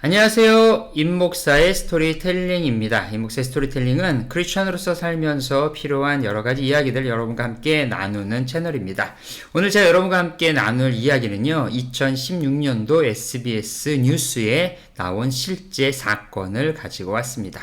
안녕하세요. 임목사의 스토리텔링입니다. 임목사의 스토리텔링은 크리스천으로서 살면서 필요한 여러 가지 이야기들 여러분과 함께 나누는 채널입니다. 오늘 제가 여러분과 함께 나눌 이야기는요, 2016년도 SBS 뉴스에 나온 실제 사건을 가지고 왔습니다.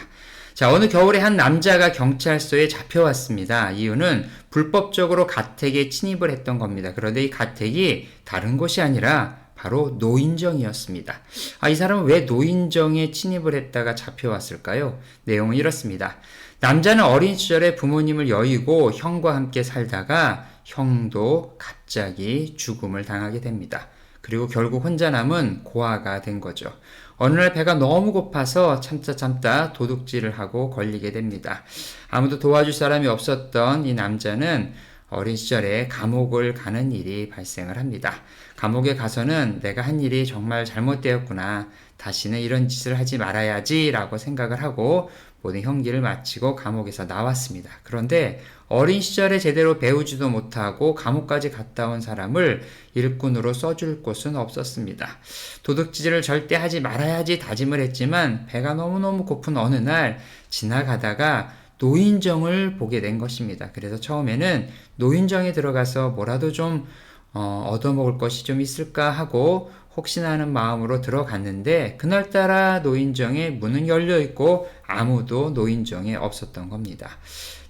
자, 어느 겨울에 한 남자가 경찰서에 잡혀왔습니다. 이유는 불법적으로 가택에 침입을 했던 겁니다. 그런데 이 가택이 다른 곳이 아니라 바로 노인정이었습니다. 아, 이 사람은 왜 노인정에 침입을 했다가 잡혀왔을까요? 내용은 이렇습니다. 남자는 어린 시절에 부모님을 여의고 형과 함께 살다가 형도 갑자기 죽음을 당하게 됩니다. 그리고 결국 혼자 남은 고아가 된 거죠. 어느 날 배가 너무 고파서 참다 참다 도둑질을 하고 걸리게 됩니다. 아무도 도와줄 사람이 없었던 이 남자는 어린 시절에 감옥을 가는 일이 발생을 합니다. 감옥에 가서는 내가 한 일이 정말 잘못되었구나. 다시는 이런 짓을 하지 말아야지 라고 생각을 하고 모든 형기를 마치고 감옥에서 나왔습니다. 그런데 어린 시절에 제대로 배우지도 못하고 감옥까지 갔다 온 사람을 일꾼으로 써줄 곳은 없었습니다. 도둑질을 절대 하지 말아야지 다짐을 했지만 배가 너무너무 고픈 어느 날 지나가다가 노인정을 보게 된 것입니다. 그래서 처음에는 노인정에 들어가서 뭐라도 좀 어, 얻어먹을 것이 좀 있을까 하고 혹시나 하는 마음으로 들어갔는데 그날따라 노인정에 문은 열려 있고 아무도 노인정에 없었던 겁니다.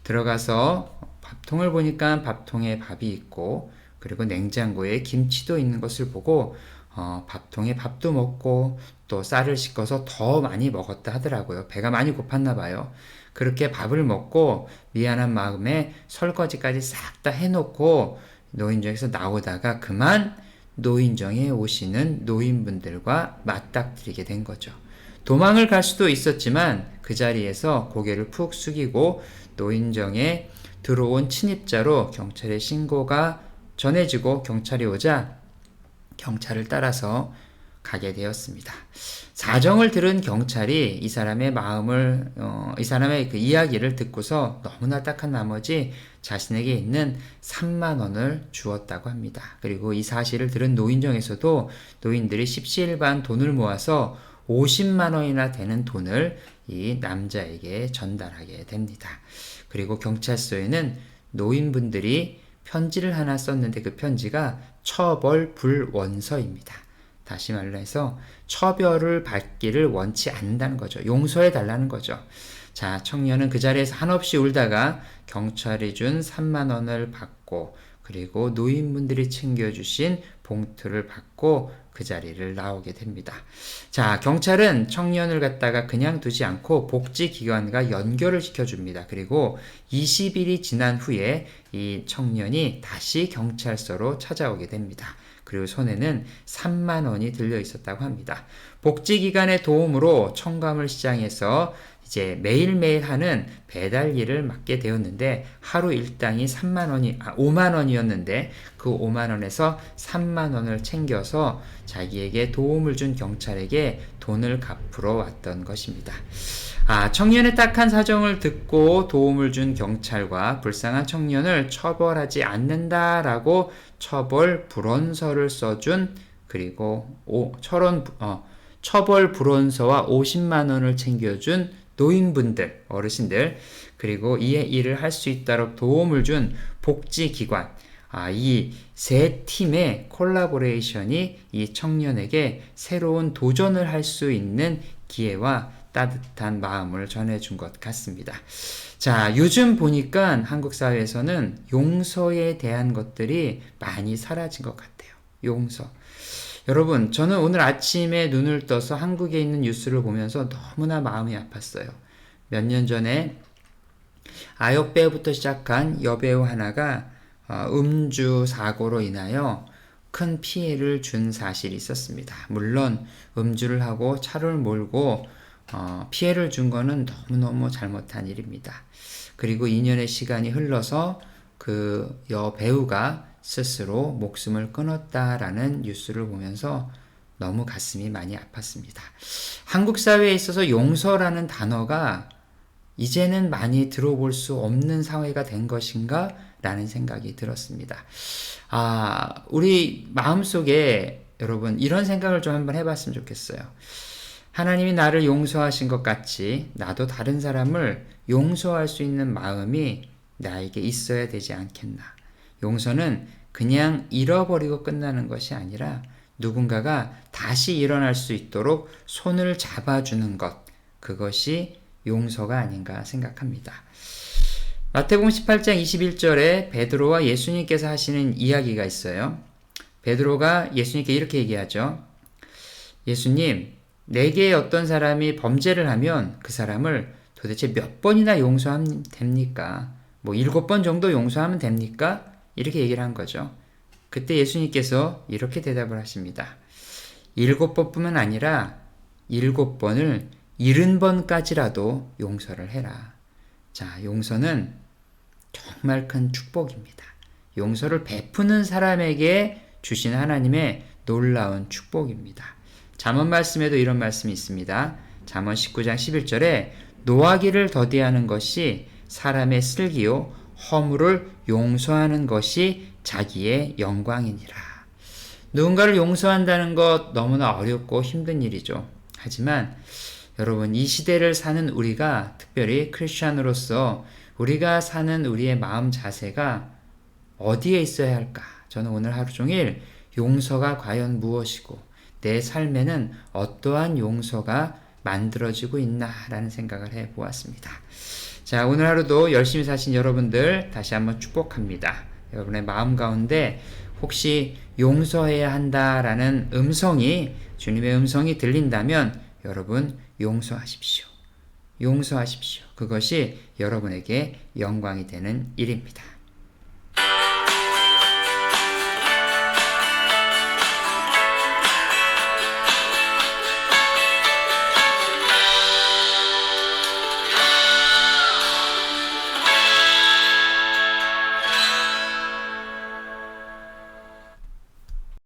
들어가서 밥통을 보니까 밥통에 밥이 있고 그리고 냉장고에 김치도 있는 것을 보고 어, 밥통에 밥도 먹고 또 쌀을 씻어서 더 많이 먹었다 하더라고요. 배가 많이 고팠나 봐요. 그렇게 밥을 먹고 미안한 마음에 설거지까지 싹 다 해놓고 노인정에서 나오다가 그만 노인정에 오시는 노인분들과 맞닥뜨리게 된 거죠. 도망을 갈 수도 있었지만 그 자리에서 고개를 푹 숙이고 노인정에 들어온 침입자로 경찰에 신고가 전해지고 경찰이 오자 경찰을 따라서 가게 되었습니다. 사정을 들은 경찰이 이 사람의 마음을, 어, 이 사람의 그 이야기를 듣고서 너무나 딱한 나머지 자신에게 있는 3만 원을 주었다고 합니다. 그리고 이 사실을 들은 노인정에서도 노인들이 십시일반 돈을 모아서 50만 원이나 되는 돈을 이 남자에게 전달하게 됩니다. 그리고 경찰서에는 노인분들이 편지를 하나 썼는데 그 편지가 처벌 불원서입니다. 다시 말로 해서 처벌을 받기를 원치 않는다는 거죠. 용서해 달라는 거죠. 자, 청년은 그 자리에서 한없이 울다가 경찰이 준 3만 원을 받고 그리고 노인분들이 챙겨주신 봉투를 받고 그 자리를 나오게 됩니다. 자, 경찰은 청년을 갖다가 그냥 두지 않고 복지기관과 연결을 시켜줍니다. 그리고 20일이 지난 후에 이 청년이 다시 경찰서로 찾아오게 됩니다. 그리고 손에는 3만 원이 들려 있었다고 합니다. 복지기관의 도움으로 청감을 시장에서 이제 매일매일 하는 배달 일을 맡게 되었는데 하루 일당이 3만 원이 아 5만 원이었는데 그 5만 원에서 3만 원을 챙겨서 자기에게 도움을 준 경찰에게 돈을 갚으러 왔던 것입니다. 아, 청년의 딱한 사정을 듣고 도움을 준 경찰과 불쌍한 청년을 처벌하지 않는다라고 처벌 불원서를 써준 그리고 오, 철원 어, 처벌 불원서와 50만 원을 챙겨준 노인분들, 어르신들, 그리고 이 일을 할 수 있도록 도움을 준 복지기관, 아, 이 세 팀의 콜라보레이션이 이 청년에게 새로운 도전을 할 수 있는 기회와 따뜻한 마음을 전해준 것 같습니다. 자, 요즘 보니까 한국 사회에서는 용서에 대한 것들이 많이 사라진 것 같아요. 용서. 여러분, 저는 오늘 아침에 눈을 떠서 한국에 있는 뉴스를 보면서 너무나 마음이 아팠어요. 몇 년 전에 아역배우부터 시작한 여배우 하나가 어, 음주 사고로 인하여 큰 피해를 준 사실이 있었습니다. 물론 음주를 하고 차를 몰고 어, 피해를 준 거는 너무너무 잘못한 일입니다. 그리고 2년의 시간이 흘러서 그 여배우가 스스로 목숨을 끊었다라는 뉴스를 보면서 너무 가슴이 많이 아팠습니다. 한국 사회에 있어서 용서라는 단어가 이제는 많이 들어볼 수 없는 사회가 된 것인가? 라는 생각이 들었습니다. 아, 우리 마음속에 여러분 이런 생각을 좀 한번 해봤으면 좋겠어요. 하나님이 나를 용서하신 것 같이 나도 다른 사람을 용서할 수 있는 마음이 나에게 있어야 되지 않겠나. 용서는 그냥 잃어버리고 끝나는 것이 아니라 누군가가 다시 일어날 수 있도록 손을 잡아주는 것. 그것이 용서가 아닌가 생각합니다. 마태복음 18장 21절에 베드로와 예수님께서 하시는 이야기가 있어요. 베드로가 예수님께 이렇게 얘기하죠. 예수님, 내게 어떤 사람이 범죄를 하면 그 사람을 도대체 몇 번이나 용서하면 됩니까? 뭐 일곱 번 정도 용서하면 됩니까? 이렇게 얘기를 한 거죠. 그때 예수님께서 이렇게 대답을 하십니다. 일곱 번뿐만 아니라 일곱 번을 일흔 번까지라도 용서를 해라. 자, 용서는 정말 큰 축복입니다. 용서를 베푸는 사람에게 주신 하나님의 놀라운 축복입니다. 잠언 말씀에도 이런 말씀이 있습니다. 잠언 19장 11절에 노하기를 더디하는 것이 사람의 슬기요 허물을 용서하는 것이 자기의 영광이니라. 누군가를 용서한다는 것 너무나 어렵고 힘든 일이죠. 하지만 여러분 이 시대를 사는 우리가 특별히 크리스천으로서 우리가 사는 우리의 마음 자세가 어디에 있어야 할까? 저는 오늘 하루 종일 용서가 과연 무엇이고 내 삶에는 어떠한 용서가 만들어지고 있나라는 생각을 해 보았습니다. 자, 오늘 하루도 열심히 사신 여러분들 다시 한번 축복합니다. 여러분의 마음 가운데 혹시 용서해야 한다라는 음성이 주님의 음성이 들린다면 여러분 용서하십시오. 용서하십시오. 그것이 여러분에게 영광이 되는 일입니다.